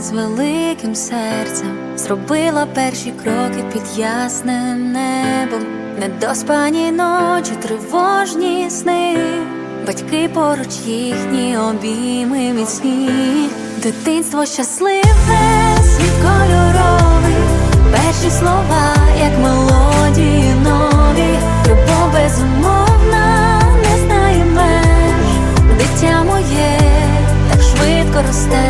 з великим серцем зробила перші кроки під ясним небом, недоспані ночі, тривожні сни, батьки поруч їхні обійми міцні, дитинство щасливе, світ кольоровий, перші слова, як мелодії нові, любов безумовна, не знає меж, дитя моє так швидко росте,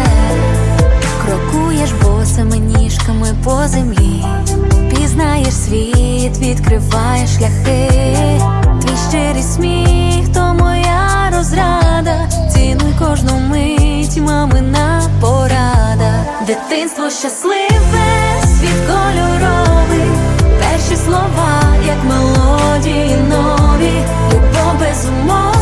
світ, відкриваєш шляхи, твій щирий сміх, то моя розрада, цінуй кожну мить, мамина порада, дитинство щасливе, світ кольоровий, перші слова, як мелодії нові, любов безумовна,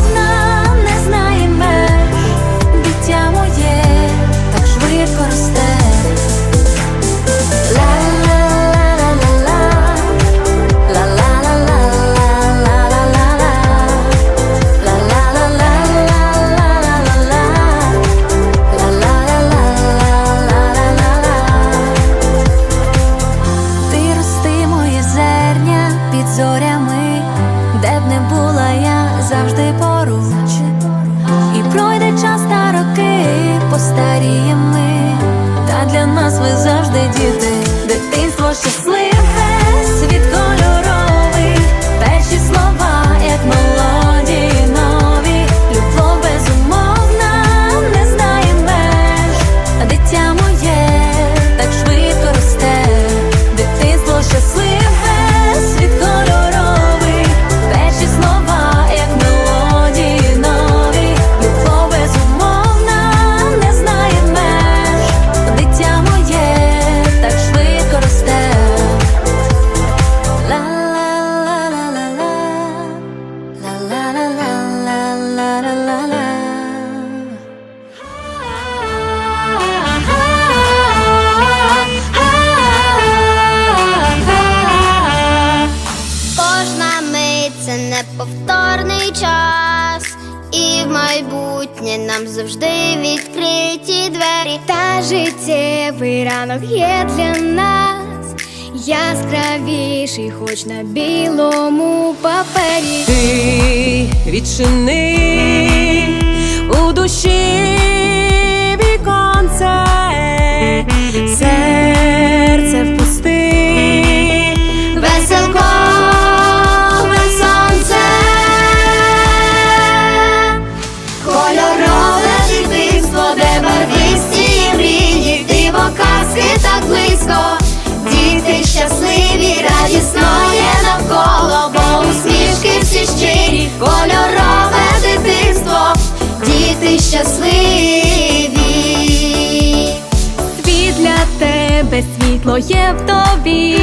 завжди поруч. І пройде час та роки, постаріємо ми, та для нас ви завжди діти, це неповторний час, і в майбутнє нам завжди відкриті двері. Та життєвий ранок є для нас яскравіший, хоч на білому папері. Ти відчини у душі віконце, є в тобі,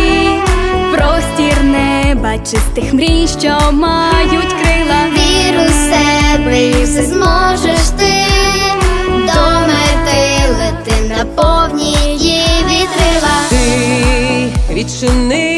простір неба, чистих мрій, що мають крила. Вір у себе і все зможеш ти до мети лети на повні її вітрила. ти відчини